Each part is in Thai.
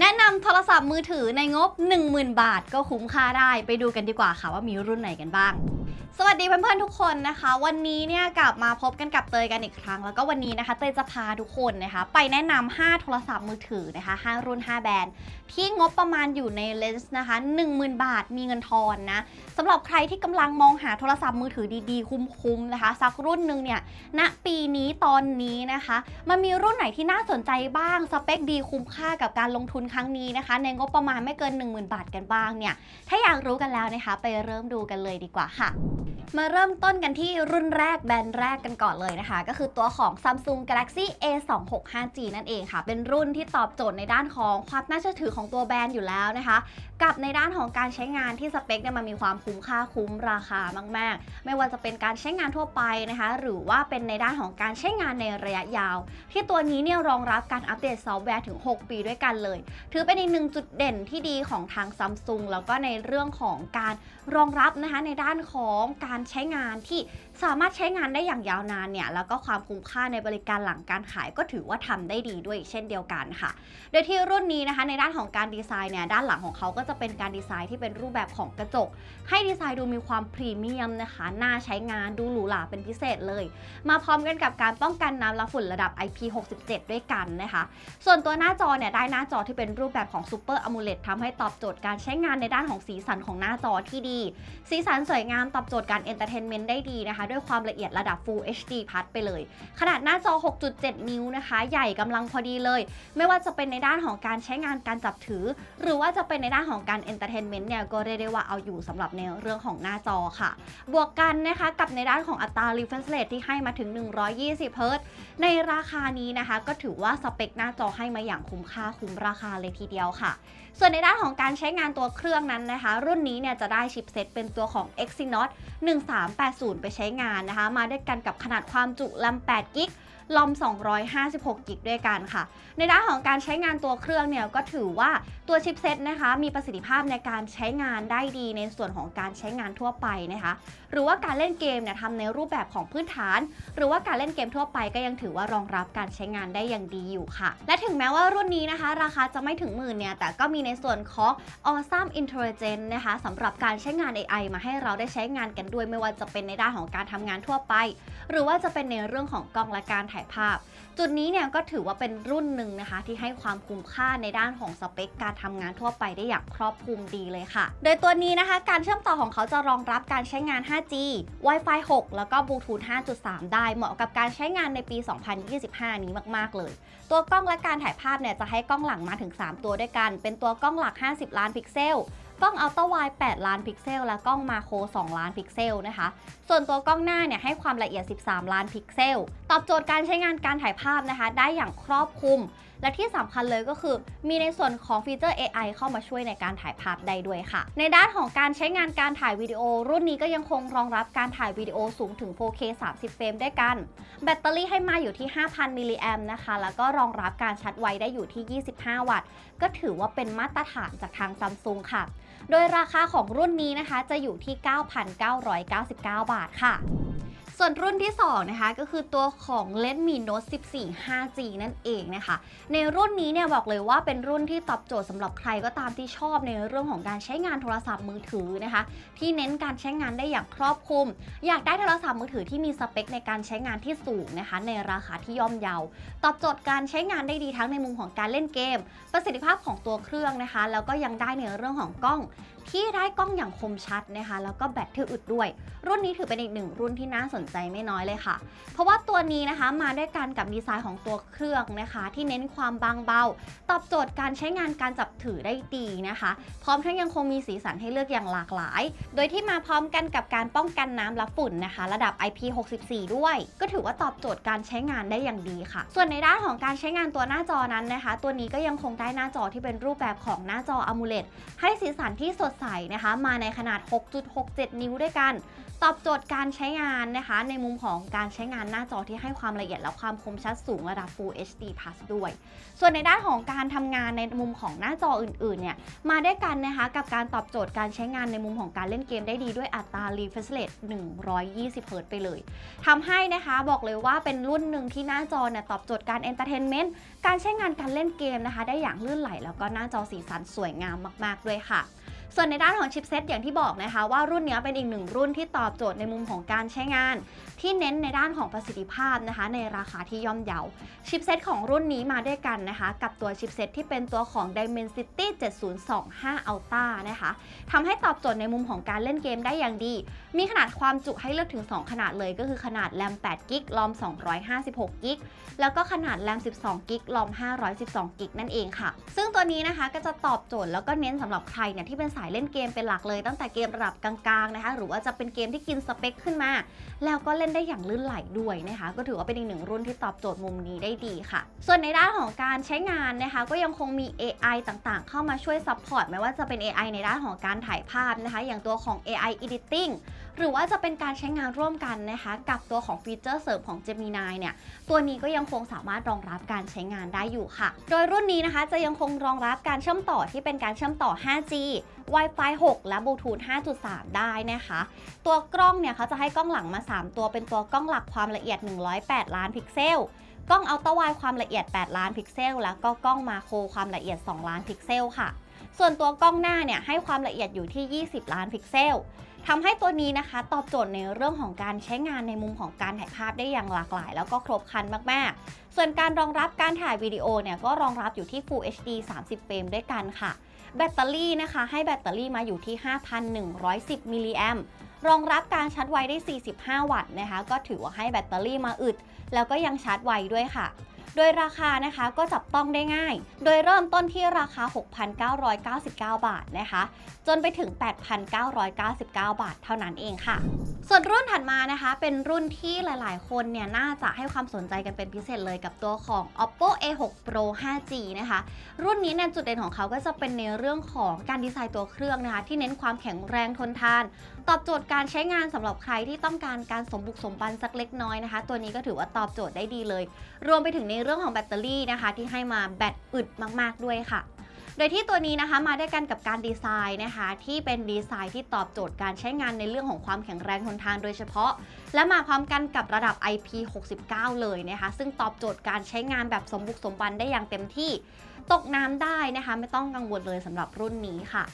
แนะนำโทรศัพท์มือถือในงบ 10,000 บาทก็คุ้มค่าได้ ไปดูกันดีกว่าค่ะว่ามีรุ่นไหนกันบ้าง สวัสดีเพื่อนๆทุกคนนะคะ วันนี้เนี่ยกลับมาพบกันกับเตยกันอีกครั้ง แล้วก็วันนี้นะคะเตยจะพาทุกคนนะคะ ไปแนะนำ5โทรศัพท์มือถือนะคะ5รุ่น 5 แบรนด์ที่งบประมาณอยู่ในเลนส์นะคะ 10,000 บาทมีเงินทอนนะสำหรับใครที่กำลังมองหาโทรศัพท์มือถือดีๆ คุ้มๆนะคะ สักรุ่นหนึ่งเนี่ยณปีนี้ตอนนี้นะคะ มันมีรุ่นไหนที่น่าสนใจบ้างสเปคดีคุ้มค่ากับการลงทุนครั้งนี้นะคะ ในงบประมาณไม่เกิน 10,000 บาทกันบ้างเนี่ยถ้าอยากรู้กันแล้วนะคะ ไปเริ่มดูกันเลยดีกว่าค่ะ มาเริ่มต้นกันที่รุ่นแรกแบรนด์แรกกันก่อนเลยนะคะ ก็คือตัวของ Samsung Galaxy A265G นั่นเองค่ะ เป็นรุ่นที่ตอบโจทย์ในด้านของความน่าเชื่อถือของตัวแบรนด์อยู่แล้วนะคะ กับในด้านของการใช้งานที่สเปคเนี่ยมันมีความคุ้มค่าคุ้มราคามาก ๆ ไม่ว่าจะเป็นการใช้งานทั่วไปนะคะ หรือว่าเป็นในด้านของการใช้งานในระยะยาว ที่ตัวนี้เนี่ยรองรับการอัปเดตซอฟต์แวร์ถึง 6 ปีด้วยกันเลย ถือเป็นอีกหนึ่งจุดเด่นที่ดีของทางซัมซุงแล้วก็ในเรื่องของการรองรับนะคะในด้านของการใช้งานที่ สามารถใช้งานได้อย่างยาวนานเนี่ยแล้วก็ความคุ้มค่าในบริการหลังการขายก็ถือว่าทำได้ดีด้วยเช่นเดียวกันค่ะ โดยที่รุ่นนี้นะคะในด้านของการดีไซน์เนี่ยด้านหลังของเขาก็จะเป็นการดีไซน์ที่เป็นรูปแบบของกระจก ให้ดีไซน์ดูมีความพรีเมียมนะคะน่าใช้งานดูหรูหราเป็นพิเศษเลย มาพร้อมกันกับการป้องกันน้ำและฝุ่นระดับ IP67 ด้วยกันนะคะ ส่วนตัวหน้าจอเนี่ยได้หน้าจอที่เป็นรูปแบบของ Super AMOLED ทำให้ตอบโจทย์การใช้งานในด้านของสีสันของหน้าจอที่ดี สีสันสวยงามตอบโจทย์การเอนเตอร์เทนเมนต์ได้ดีนะคะด้วยความละเอียดระดับ Full HD พัดไปเลย ขนาดหน้าจอ 6.7 นิ้วนะคะ ใหญ่กำลังพอดีเลย ไม่ว่าจะเป็นในด้านของการใช้งานการจับถือ หรือว่าจะเป็นในด้านของการเอนเตอร์เทนเมนต์เนี่ยก็เรียกได้ว่าเอาอยู่สำหรับในเรื่องของหน้าจอค่ะ บวกกันนะคะกับในด้านของอัตรา refresh rate ที่ให้มาถึง 120 Hz ในราคานี้นะคะ ก็ถือว่าสเปคหน้าจอให้มาอย่างคุ้มค่าคุ้มราคาเลยทีเดียวค่ะส่วนในด้านของการใช้งานตัวเครื่องนั้นนะคะ รุ่นนี้เนี่ยจะได้ชิปเซตเป็นตัวของ Exynos 1380 ไปใช้งานนะคะ มาด้วยกันกับขนาดความจุลำ8กิกลอม 256 กิกด้วยกันค่ะ ในด้านของการใช้งานตัวเครื่องเนี่ยก็ถือว่าตัวชิปเซตนะคะมีประสิทธิภาพในการใช้งานได้ดีในส่วนของการใช้งานทั่วไปนะคะ หรือว่าการเล่นเกมเนี่ยทำในรูปแบบของพื้นฐาน หรือว่าการเล่นเกมทั่วไปก็ยังถือว่ารองรับการใช้งานได้อย่างดีอยู่ค่ะ และถึงแม้ว่ารุ่นนี้นะคะ ราคาจะไม่ถึงหมื่นเนี่ยแต่ก็มีในส่วนของ Awesome Intelligence นะคะสำหรับการใช้งาน AI มาให้เราได้ใช้งานกันด้วยไม่ว่าจะเป็นในด้านของการทำงานทั่วไป หรือว่าจะเป็นในเรื่องของกล้องและการถ่ายภาพ จุดนี้เนี่ยก็ถือว่าเป็นรุ่นหนึ่งนะคะที่ให้ความคุ้มค่าในด้านของสเปคการทำงานทั่วไปได้อย่างครอบคลุมดีเลยค่ะ โดยตัวนี้นะคะ การเชื่อมต่อของเขาจะรองรับการใช้งาน 5G Wi-Fi 6 แล้วก็ Bluetooth 5.3 ได้เหมาะกับการใช้งานในปี 2025 นี้มาก ๆ เลย ตัวกล้องและการถ่ายภาพเนี่ยจะให้กล้องหลังมาถึง 3 ตัวด้วยกัน เป็นตัวกล้องหลัก 50 ล้านพิกเซล กล้องอัลตร้าไวด์8ล้านพิกเซล และกล้องมาโคร2ล้านพิกเซลนะคะ ส่วนตัวกล้องหน้าเนี่ยให้ความละเอียด 13 ล้านพิกเซล ตอบโจทย์การใช้งานการถ่ายภาพนะคะ ได้อย่างครอบคลุม และที่สำคัญเลยก็คือ มีในส่วนของฟีเจอร์ AI เข้ามาช่วยในการถ่ายภาพได้ด้วยค่ะ ในด้านของการใช้งานการถ่ายวิดีโอ รุ่นนี้ก็ยังคงรองรับการถ่ายวิดีโอสูงถึง 4K 30 เฟรมด้วยกัน แบตเตอรี่ให้มาอยู่ที่ 5,000 มิลลิแอมนะคะ แล้วก็รองรับการชาร์จไวได้อยู่ที่ 25 วัตต์ ก็ถือว่าเป็นมาตรฐานจากทางซัมซุงค่ะ โดยราคาของรุ่นนี้นะคะจะอยู่ที่ 9,999 บาทค่ะ ส่วนรุ่นที่ 2 นะคะ ก็คือตัวของ Redmi Note 14 5G นั่นเองนะคะ ในรุ่นนี้เนี่ยบอกเลยว่าเป็นรุ่นที่ตอบโจทย์สำหรับใครก็ตามที่ชอบในเรื่องของการใช้งานโทรศัพท์มือถือนะคะ ที่เน้นการใช้งานได้อย่างครอบคลุม อยากได้โทรศัพท์มือถือที่มีสเปคในการใช้งานที่สูงนะคะ ในราคาที่ย่อมเยา ตอบโจทย์การใช้งานได้ดีทั้งในมุมของการเล่นเกม ประสิทธิภาพของตัวเครื่องนะคะ แล้วก็ยังได้ในเรื่องของกล้อง ที่ได้กล้องอย่างคมชัดนะคะ แล้วก็แบตที่อึดด้วย รุ่นนี้ถือเป็นอีกหนึ่งรุ่นที่น่าสนใจไม่น้อยเลยค่ะ เพราะว่าตัวนี้นะคะมาด้วยกันกับดีไซน์ของตัวเครื่องนะคะ ที่เน้นความบางเบา ตอบโจทย์การใช้งานการจับถือได้ดีนะคะ พร้อมทั้งยังคงมีสีสันให้เลือกอย่างหลากหลาย โดยที่มาพร้อมกันกับการป้องกันน้ำและฝุ่นนะคะ ระดับ IP64 ด้วย ก็ถือว่าตอบโจทย์การใช้งานได้อย่างดีค่ะ ส่วนในด้านของการใช้งานตัวหน้าจอนั้นนะคะ ตัวนี้ก็ยังคงได้หน้าจอที่เป็นรูปแบบของหน้าจอ AMOLED ให้สีสันที่สดใสนะคะ มาในขนาด 6.67 นิ้วด้วยกัน ตอบโจทย์การใช้งานนะคะ ในมุมของการใช้งานหน้าจอที่ให้ความละเอียดและความคมชัดสูงระดับ Full HD Plus ด้วย ส่วนในด้านของการทำงานในมุมของหน้าจออื่นๆเนี่ยมาด้วยกันนะคะกับการตอบโจทย์การใช้งานในมุมของการเล่นเกมได้ดีด้วยอัตรา refresh rate 120 Hz ไปเลยทำให้นะคะบอกเลยว่าเป็นรุ่นหนึ่งที่หน้าจอเนี่ยตอบโจทย์การ entertainment การใช้งานการเล่นเกมนะคะ ได้อย่างลื่นไหลแล้วก็หน้าจอสีสันสวยงามมาก ๆ ด้วยค่ะ ส่วนในด้านของชิปเซตอย่างที่บอกนะคะว่ารุ่นนี้เป็นอีกหนึ่งรุ่นที่ตอบโจทย์ในมุมของการใช้งาน ที่เน้นในด้านของประสิทธิภาพนะคะ ในราคาที่ย่อมเยาชิปเซตของรุ่นนี้มาด้วยกันนะคะ กับตัวชิปเซตที่เป็นตัวของ Dimensity 7025 Ultra นะคะทำให้ตอบโจทย์ในมุมของการเล่นเกมได้อย่างดี มีขนาดความจุให้เลือกถึง 2 ขนาดเลยก็คือขนาดแรม8กิกลอม256กิกแล้วก็ขนาดแรม12กิกลอม512กิกนั่นเองค่ะ ซึ่งตัวนี้นะคะก็จะตอบโจทย์แล้วก็เน้นสำหรับใครเนี่ยที่เป็นสายเล่นเกมเป็นหลักเลย ตั้งแต่เกมระดับกลางๆนะคะ หรือว่าจะเป็นเกมที่กินสเปคขึ้นมา แล้วก็เล่นได้อย่างลื่นไหลด้วยนะคะ ก็ถือว่าเป็นอีกหนึ่งรุ่นที่ตอบโจทย์มุมนี้ได้ดีค่ะ ส่วนในด้านของการใช้งานนะคะ ก็ยังคงมี AI ต่างๆ เข้ามาช่วยซัพพอร์ตไม่ว่าจะเป็น AI ในด้านของการถ่ายภาพนะคะ อย่างตัวของ AI Editing หรือว่าจะเป็นการใช้งานร่วมกันนะคะกับตัวของฟีเจอร์เสริมของ Gemini เนี่ยตัวนี้ก็ยังคงสามารถรองรับการใช้งานได้อยู่ค่ะ โดยรุ่นนี้นะคะจะยังคงรองรับการเชื่อมต่อที่เป็นการเชื่อมต่อ 5G Wi-Fi 6 และ Bluetooth 5.3 ได้นะคะ ตัวกล้องเนี่ยเขาจะให้กล้องหลังมา 3 ตัวเป็นตัวกล้องหลักความละเอียด 108 ล้านพิกเซล กล้องอัลตราไวความละเอียด 8 ล้านพิกเซล แล้วก็กล้องมาโครความละเอียด 2 ล้านพิกเซลค่ะ ส่วนตัวกล้องหน้าเนี่ยให้ความละเอียดอยู่ที่ 20 ล้านพิกเซล ทำให้ตัวนี้นะคะ ตอบโจทย์ในเรื่องของการใช้งานในมุมของการถ่ายภาพได้อย่างหลากหลาย แล้วก็ครบครันมาก ๆ ส่วนการรองรับการถ่ายวิดีโอเนี่ยก็รองรับอยู่ที่ Full HD 30 เฟรมด้วยกันค่ะ แบตเตอรี่นะคะ ให้แบตเตอรี่มาอยู่ที่ 5,110 มิลลิแอมรองรับการชาร์จไวได้ 45 วัตต์นะคะ ก็ถือว่าให้แบตเตอรี่มาอึด แล้วก็ยังชาร์จไวด้วยค่ะ โดยราคานะคะก็จับต้องได้ง่าย โดยเริ่มต้นที่ราคา 6,999 บาทนะคะ จนไปถึง 8,999 บาทเท่านั้นเองค่ะ ส่วนรุ่นถัดมานะคะ เป็นรุ่นที่หลายๆ คนเนี่ยน่าจะให้ความสนใจกันเป็นพิเศษเลยกับตัวของ oppo a6 pro 5g นะคะ รุ่นนี้เนี่ยจุดเด่นของเขาก็จะเป็นในเรื่องของการดีไซน์ตัวเครื่องนะคะ ที่เน้นความแข็งแรงทนทานตอบโจทย์การใช้งานสำหรับใครที่ต้องการการสมบุกสมบันสักเล็กน้อยนะคะ ตัวนี้ก็ถือว่าตอบโจทย์ได้ดีเลย รวมไปถึงในเรื่องของแบตเตอรี่นะคะ ที่ให้มาแบตอึดมากๆด้วยค่ะโดยที่ตัวนี้นะคะมาด้วยกันกับการดีไซน์นะคะ ที่เป็นดีไซน์ที่ตอบโจทย์การใช้งานในเรื่องของความแข็งแรงทนทานโดยเฉพาะ และมาพร้อมกันกับระดับ IP69 เลยนะคะ ซึ่งตอบโจทย์การใช้งานแบบสมบุกสมบันได้อย่างเต็มที่ ตกน้ำได้นะคะ ไม่ต้องกังวลเลยสำหรับรุ่นนี้ค่ะ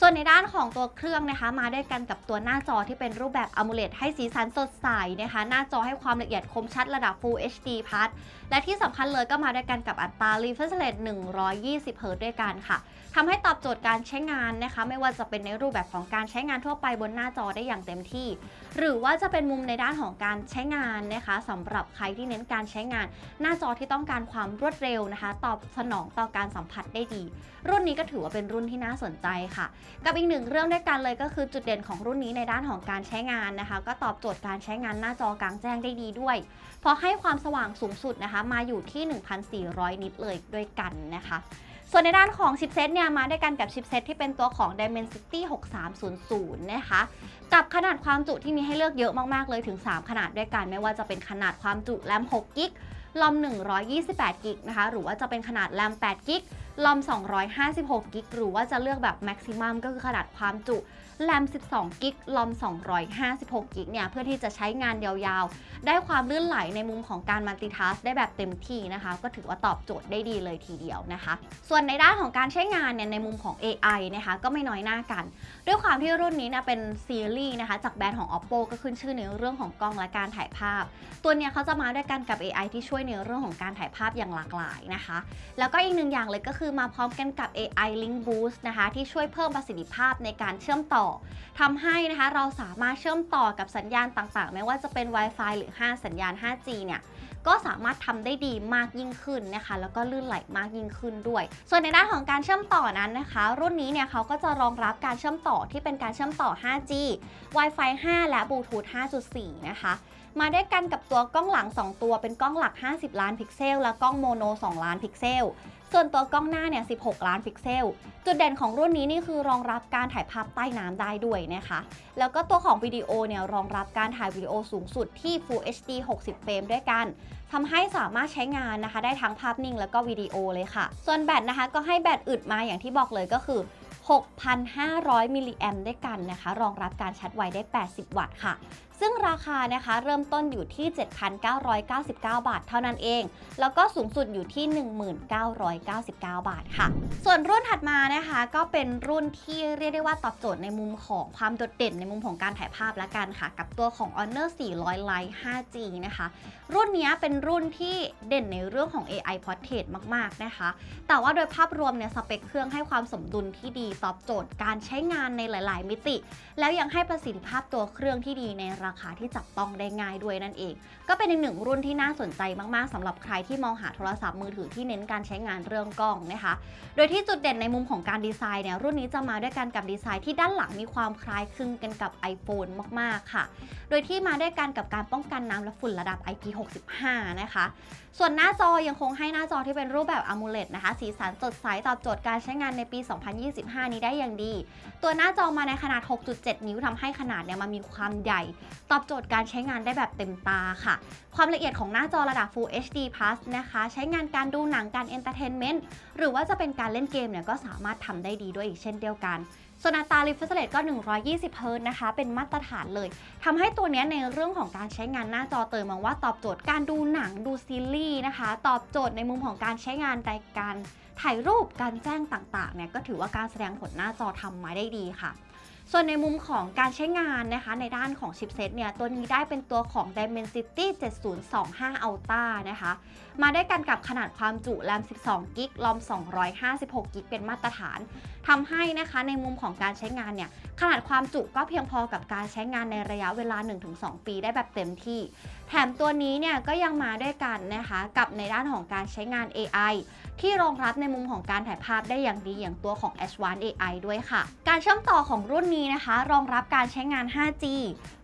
ส่วนในด้านของตัวเครื่องนะคะ มาด้วยกันกับตัวหน้าจอที่เป็นรูปแบบ AMOLED ให้สีสันสดใสนะคะ หน้าจอให้ความละเอียดคมชัดระดับ Full HD Plus และที่สำคัญเลยก็มาด้วยกันกับอัตรา refresh rate 120 Hz ด้วยกันค่ะทำให้ตอบโจทย์การใช้งานนะคะ ไม่ว่าจะเป็นในรูปแบบของการใช้งานทั่วไปบนหน้าจอได้อย่างเต็มที่ หรือว่าจะเป็นมุมในด้านของการใช้งานนะคะสำหรับใครที่เน้นการใช้งาน หน้าจอที่ต้องการความรวดเร็วนะคะ ตอบสนองต่อการสัมผัสได้ดี รุ่นนี้ก็ถือว่าเป็นรุ่นที่น่าสนใจค่ะกับอีกหนึ่งเรื่องด้วยกันเลยก็คือจุดเด่นของรุ่นนี้ในด้านของการใช้งานนะคะ ก็ตอบโจทย์การใช้งานหน้าจอกลางแจ้งได้ดีด้วย เพราะให้ความสว่างสูงสุดนะคะ มาอยู่ที่ 1,400 นิตเลยด้วยกันนะคะส่วนในด้านของชิปเซตเนี่ยมาด้วยกันกับชิปเซตที่เป็นตัวของ Dimensity 6300 นะคะ กับขนาดความจุที่มีให้เลือกเยอะมาก ๆ เลยถึง 3 ขนาดด้วยกัน ไม่ว่าจะเป็นขนาดความจุแรม6กิกลอม128กิกนะคะ หรือว่าจะเป็นขนาดแรม8กิก ลอม 256 กิก หรือว่าจะเลือกแบบ Maximum ก็คือขนาดความจุ แรม 12 กิกลอม 256 กิกเนี่ยเพื่อที่จะใช้งานยาวๆ ได้ความลื่นไหลในมุมของการมัลติทัสได้แบบเต็มที่นะคะ ก็ถือว่าตอบโจทย์ได้ดีเลยทีเดียวนะคะ ส่วนในด้านของการใช้งานเนี่ยในมุมของ AI นะคะก็ไม่น้อยหน้ากัน ด้วยความที่รุ่นนี้เนะเป็นซีรีส์นะคะจากแบรนด์ของ Oppo ก็ขึ้นชื่อในเรื่องของกล้องและการถ่ายภาพ ตัวเนี้ยเขาจะมาด้วยกันกับ AI ที่ช่วยในเรื่องของการถ่ายภาพอย่างหลากหลายนะคะ แล้วก็อีกหนึ่งอย่างเลยก็คือมาพร้อมกันกับ AI Link Boost นะคะที่ช่วยเพิ่มประสิทธิภาพในการเชื่อมต่อทำให้นะคะเราสามารถเชื่อมต่อกับสัญญาณต่างๆ ไม่ว่าจะเป็น Wi-Fi หรือ 5 สัญญาณ 5G เนี่ยก็สามารถทำได้ดีมากยิ่งขึ้นนะคะ แล้วก็ลื่นไหลมากยิ่งขึ้นด้วย ส่วนในด้านของการเชื่อมต่อนั้นนะคะ รุ่นนี้เนี่ยเขาก็จะรองรับการเชื่อมต่อที่เป็นการเชื่อมต่อ 5G Wi-Fi 5 และ Bluetooth 5.4 นะคะ มาด้วยกันกับตัวกล้องหลัง 2 ตัวเป็นกล้องหลัก 50 ล้านพิกเซล และกล้องโมโน 2 ล้านพิกเซล ส่วนตัวกล้องหน้าเนี่ย 16 ล้านพิกเซล จุดเด่นของรุ่นนี้นี่คือรองรับการถ่ายภาพใต้น้ำได้ด้วยนะคะ แล้วก็ตัวของวิดีโอเนี่ยรองรับการถ่ายวิดีโอสูงสุดที่ Full HD 60 เฟรมด้วยกันทำให้สามารถใช้งานนะคะ ได้ทั้งภาพนิ่งแล้วก็วิดีโอเลยค่ะ ส่วนแบตนะคะก็ให้แบตอึดมาอย่างที่บอกเลยก็คือ6,500 มิลลิแอมด้วยกันนะคะ รองรับการชาร์จไวได้ 80 วัตต์ค่ะ ซึ่งราคานะคะเริ่มต้นอยู่ที่ 7,999 บาท เท่านั้นเอง แล้วก็สูงสุดอยู่ที่ 1999 บาทค่ะ ส่วนรุ่นถัดมานะคะก็เป็นรุ่นที่เรียกได้ว่าตอบโจทย์ในมุมของความโดดเด่นในมุมของการถ่ายภาพละกันค่ะ กับตัวของ Honor 400 Lite 5G นะคะ รุ่นนี้เป็นรุ่นที่เด่นในเรื่องของ AI Portrait มากๆนะคะ แต่ว่าโดยภาพรวมเนี่ยสเปคเครื่องให้ความสมดุลที่ดีตอบโจทย์การใช้งานในหลาย ๆ มิติ แล้วยังให้ประสิทธิภาพตัวเครื่องที่ดีในรราคาที่จับต้องได้ง่ายด้วยนั่นเอง ก็เป็นอีกหนึ่งรุ่นที่น่าสนใจมากๆสำหรับใครที่มองหาโทรศัพท์มือถือที่เน้นการใช้งานเรื่องกล้องนะคะ โดยที่จุดเด่นในมุมของการดีไซน์เนี่ยรุ่นนี้จะมาด้วยกันกับดีไซน์ที่ด้านหลังมีความคล้ายคลึงกันกับ iPhone มากๆค่ะ โดยที่มาด้วยกันกับการป้องกันน้ำและฝุ่นระดับ IP65 นะคะ ส่วนหน้าจอยังคงให้หน้าจอที่เป็นรูปแบบ AMOLED นะคะ สีสันสดใสตอบโจทย์การใช้งานในปี 2025 นี้ได้อย่างดี ตัวหน้าจอมาในขนาด 6.7 นิ้วทำให้ขนาดเนี่ยมันมีความใหญ่ตอบโจทย์การใช้งานได้แบบเต็มตาค่ะ ความละเอียดของหน้าจอระดับ Full HD Plus นะคะ ใช้งานการดูหนังการ Entertainment หรือว่าจะเป็นการเล่นเกมเนี่ยก็สามารถทำได้ดีด้วยอีกเช่นเดียวกันส่วนอัตรา refresh rate ก็ 120 Hz นะคะ เป็นมาตรฐานเลยทำให้ตัวนี้ในเรื่องของการใช้งานหน้าจอเตยมองว่าตอบโจทย์การดูหนังดูซีรีส์นะคะ ตอบโจทย์ในมุมของการใช้งานในการถ่ายรูปการแจ้งต่างๆเนี่ยก็ถือว่าการแสดงผลหน้าจอทำมาได้ดีค่ะ ส่วนในมุมของการใช้งานนะคะ ในด้านของชิปเซตเนี่ย ตัวนี้ได้เป็นตัวของ Dimensity 7025 Ultra นะคะ มาได้กันกับขนาดความจุแรม12กิกลอม 256กิกเป็นมาตรฐาน ทำให้นะคะในมุมของการใช้งานเนี่ย ขนาดความจุก็เพียงพอกับการใช้งานในระยะเวลา 1-2 ปีได้แบบเต็มที่ แถมตัวนี้เนี่ยก็ยังมาด้วยกันนะคะกับในด้านของการใช้งาน AI ที่รองรับในมุมของการถ่ายภาพได้อย่างดีอย่างตัวของ a d v a n c e AI ด้วยค่ะ การเชื่อมต่อของรุ่นุ่นนี้นะคะ รองรับการใช้งาน 5G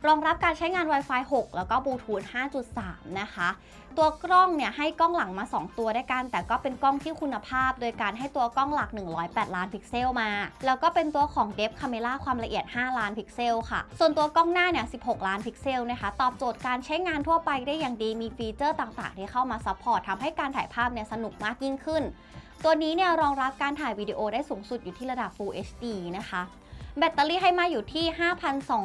รองรับการใช้งาน Wi-Fi 6 แล้วก็ Bluetooth 5.3 นะคะ ตัวกล้องเนี่ยให้กล้องหลังมา 2 ตัวด้วยกัน แต่ก็เป็นกล้องที่คุณภาพ โดยการให้ตัวกล้องหลัก 108 ล้านพิกเซลมา แล้วก็เป็นตัวของ Depth Camera ความละเอียด 5 ล้านพิกเซลค่ะ ส่วนตัวกล้องหน้าเนี่ย 16 ล้านพิกเซลนะคะ ตอบโจทย์การใช้งานทั่วไปได้อย่างดี มีฟีเจอร์ต่างๆ ที่เข้ามาซัพพอร์ตทำให้การถ่ายภาพเนี่ยสนุกมากยิ่งขึ้น ตัวนี้เนี่ยรองรับการถ่ายวิดีโอได้สูงสุดอยู่ที่ระดับ Full HD นะคะ แบตเตอรี่ให้มาอยู่ที่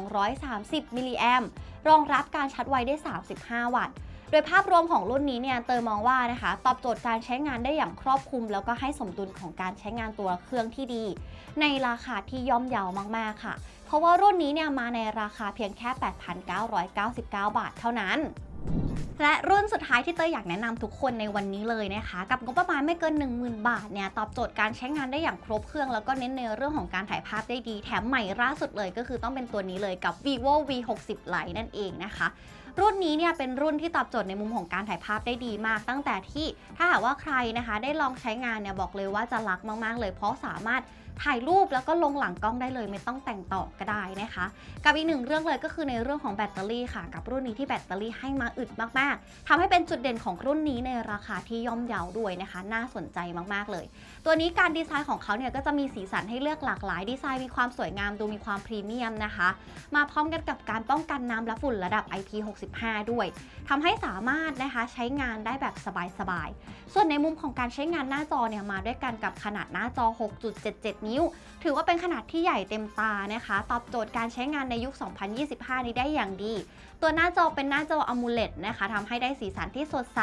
5,230 มิลลิแอมรองรับการชาร์จไวได้ 35 วัตต์ โดยภาพรวมของรุ่นนี้เนี่ยเตยมองว่านะคะ ตอบโจทย์การใช้งานได้อย่างครอบคลุม แล้วก็ให้สมดุลของการใช้งานตัวเครื่องที่ดี ในราคาที่ย่อมเยาวมากๆค่ะ เพราะว่ารุ่นนี้เนี่ยมาในราคาเพียงแค่ 8,999 บาทเท่านั้น และรุ่นสุดท้ายที่เตยอยากแนะนำทุกคนในวันนี้เลยนะคะ กับงบประมาณไม่เกิน 10,000 บาทเนี่ยตอบโจทย์การใช้งานได้อย่างครบเครื่อง แล้วก็เน้นในเรื่องของการถ่ายภาพได้ดี แถมใหม่ล่าสุดเลยก็คือต้องเป็นตัวนี้เลยกับ vivo v 6 0 Lite นั่นเองนะคะ รุ่นนี้เนี่ยเป็นรุ่นที่ตอบโจทย์ในมุมของการถ่ายภาพได้ดีมาก ตั้งแต่ที่ถ้าหากว่าใครนะคะ ได้ลองใช้งานเนี่ยบอกเลยว่าจะรักมาก ๆ เลยเพราะสามารถ ถ่ายรูปแล้วก็ลงหลังกล้องได้เลย ไม่ต้องแต่งต่อก็ได้นะคะ กับอีกหนึ่งเรื่องเลยก็คือในเรื่องของแบตเตอรี่ค่ะ กับรุ่นนี้ที่แบตเตอรี่ให้มาอึดมากๆทำให้เป็นจุดเด่นของรุ่นนี้ในราคาที่ย่อมเยาด้วยนะคะ น่าสนใจมากๆเลย ตัวนี้การดีไซน์ของเขาเนี่ยก็จะมีสีสันให้เลือกหลากหลายดีไซน์มีความสวยงามดูมีความพรีเมียมนะคะ มาพร้อมกันกับการป้องกันน้ำและฝุ่นระดับ IP65 ด้วยทำให้สามารถนะคะใช้งานได้แบบสบายๆส่วนในมุมของการใช้งานหน้าจอเนี่ยมาด้วยกันกับขนาดหน้าจอ 6.77นิ้ว ถือว่าเป็นขนาดที่ใหญ่เต็มตานะคะ ตอบโจทย์การใช้งานในยุค 2025 นี้ได้อย่างดี ตัวหน้าจอเป็นหน้าจอ AMOLED นะคะทำให้ได้สีสันที่สดใส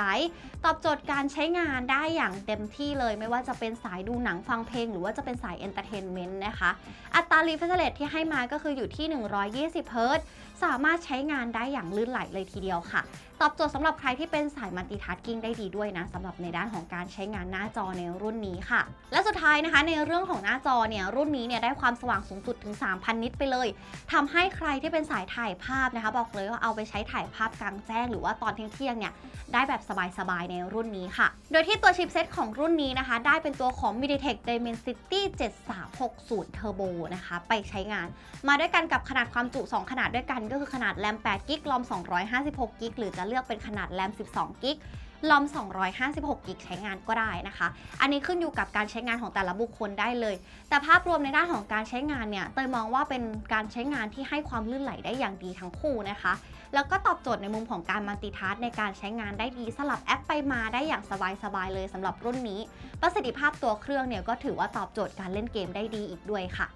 ตอบโจทย์การใช้งานได้อย่างเต็มที่เลย ไม่ว่าจะเป็นสายดูหนังฟังเพลง หรือว่าจะเป็นสายเอนเตอร์เทนเมนต์นะคะ อัตรา refresh rate ที่ให้มาก็คืออยู่ที่ 120 Hz สามารถใช้งานได้อย่างลื่นไหลเลยทีเดียวค่ะ ตอบโจทย์สำหรับใครที่เป็นสายมัลติทัสกิ้งได้ดีด้วยนะสำหรับในด้านของการใช้งานหน้าจอในรุ่นนี้ค่ะ และสุดท้ายนะคะในเรื่องของหน้าจอเนี่ยรุ่นนี้เนี่ยได้ความสว่างสูงสุดถึง 3,000 นิตไปเลยทำให้ใครที่เป็นสายถ่ายภาพนะคะ บอกเลยว่าเอาไปใช้ถ่ายภาพกลางแจ้ง หรือว่าตอนเที่ยงเนี่ยได้แบบสบายๆในรุ่นนี้ค่ะ โดยที่ตัวชิปเซตของรุ่นนี้นะคะ ได้เป็นตัวของ MediaTek Dimensity 7360 Turbo นะคะ ไปใช้งาน มาด้วยกันกับขนาดความจุ 2 ขนาดด้วยกัน ก็คือขนาดแรม8กิกลอม256กิกหรือจะเลือกเป็นขนาดแรม12กิกลอม 256 กิกใช้งานก็ได้นะคะ อันนี้ขึ้นอยู่กับการใช้งานของแต่ละบุคคลได้เลย แต่ภาพรวมในด้านของการใช้งานเนี่ย เตยมองว่าเป็นการใช้งานที่ให้ความลื่นไหลได้อย่างดีทั้งคู่นะคะ แล้วก็ตอบโจทย์ในมุมของการมัลติทัสในการใช้งานได้ดีสลับแอปไปมาได้อย่างสบายๆเลยสำหรับรุ่นนี้ ประสิทธิภาพตัวเครื่องเนี่ยก็ถือว่าตอบโจทย์การเล่นเกมได้ดีอีกด้วยค่ะ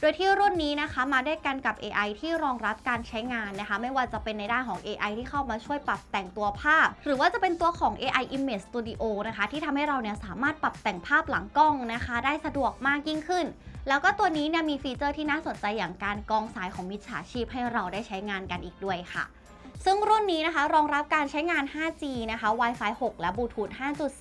โดยที่รุ่นนี้นะคะมาด้วยกันกับ AI ที่รองรับการใช้งานนะคะ ไม่ว่าจะเป็นในด้านของ AI ที่เข้ามาช่วยปรับแต่งตัวภาพ หรือว่าจะเป็นตัวของ AI Image Studio นะคะ ที่ทำให้เราเนี่ยสามารถปรับแต่งภาพหลังกล้องนะคะ ได้สะดวกมากยิ่งขึ้นแล้วก็ตัวนี้เนี่ยมีฟีเจอร์ที่น่าสนใจอย่างการกองสายของมิจฉาชีพให้เราได้ใช้งานกันอีกด้วยค่ะ ซึ่งรุ่นนี้นะคะ รองรับการใช้งาน 5G นะคะ Wi-Fi 6 และบลูทูธ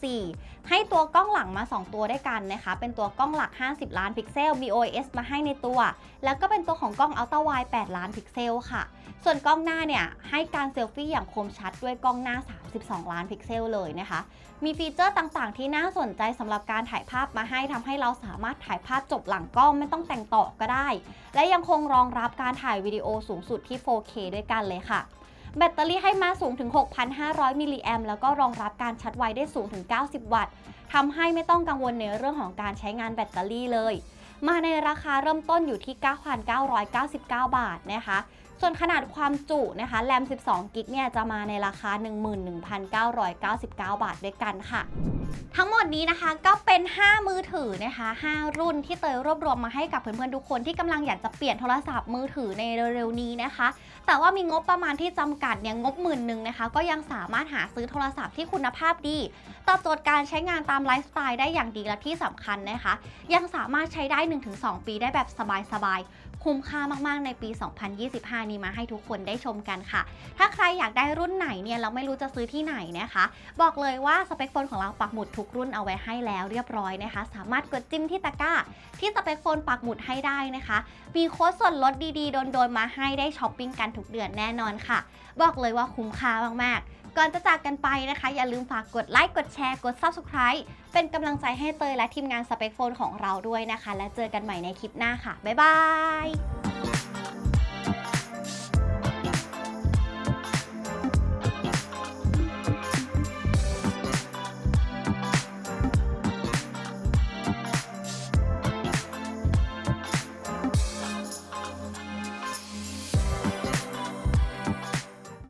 5.4 ให้ตัวกล้องหลังมา 2 ตัวด้วยกันนะคะ เป็นตัวกล้องหลัก 50 ล้านพิกเซลมี OIS มาให้ในตัว แล้วก็เป็นตัวของกล้อง Ultra Wide 8 ล้านพิกเซลค่ะ ส่วนกล้องหน้าเนี่ย ให้การเซลฟี่อย่างคมชัดด้วยกล้องหน้า 32 ล้านพิกเซลเลยนะคะ มีฟีเจอร์ต่างๆ ที่น่าสนใจสำหรับการถ่ายภาพมาให้ทำให้เราสามารถถ่ายภาพจบหลังกล้องไม่ต้องแต่งต่อก็ได้ และยังคงรองรับการถ่ายวิดีโอสูงสุดที่ 4K ด้วยกันเลยค่ะ แบตเตอรี่ให้มาสูงถึง 6,500 มิลลิแอมแล้วก็รองรับการชาร์จไวได้สูงถึง 90 วัตต์ทำให้ไม่ต้องกังวลในเรื่องของการใช้งานแบตเตอรี่เลย มาในราคาเริ่มต้นอยู่ที่ 9,999 บาทนะคะ ส่วนขนาดความจุนะคะแรม 12 กิกเนี่ยจะมาในราคา 11,999 บาทด้วยกันค่ะ ทั้งหมดนี้นะคะก็เป็น 5 มือถือนะคะ 5 รุ่นที่เตยรวบรวมมาให้กับเพื่อนๆทุกคนที่กำลังอยากจะเปลี่ยนโทรศัพท์มือถือในเร็วๆนี้นะคะ แต่ว่ามีงบประมาณที่จำกัดเนี่ยงบหมื่นหนึ่งนะคะ ก็ยังสามารถหาซื้อโทรศัพท์ที่คุณภาพดี ตอบโจทย์การใช้งานตามไลฟ์สไตล์ได้อย่างดีและที่สำคัญนะคะ ยังสามารถใช้ได้ 1-2 ปีได้แบบสบายๆ คุ้มค่ามากๆในปี 2025 นี้มาให้ทุกคนได้ชมกันค่ะ ถ้าใครอยากได้รุ่นไหนเนี่ยเราไม่รู้จะซื้อที่ไหนนะคะ บอกเลยว่าสเปคโฟนของเราปักหมุดทุกรุ่นเอาไว้ให้แล้วเรียบร้อยนะคะ สามารถกดจิ้มที่ตะกร้า ที่สเปคโฟนปักหมุดให้ได้นะคะ มีโค้ดส่วนลดดีๆโดนๆมาให้ได้ช้อปปิ้งกันทุกเดือนแน่นอนค่ะ บอกเลยว่าคุ้มค่ามากๆ ก่อนจะจากกันไปนะคะ อย่าลืมฝากกดไลค์กดแชร์กด Subscribe เป็นกำลังใจให้เตยและทีมงานสเปคโฟนของเราด้วยนะคะ และเจอกันใหม่ในคลิปหน้าค่ะ บ๊ายบาย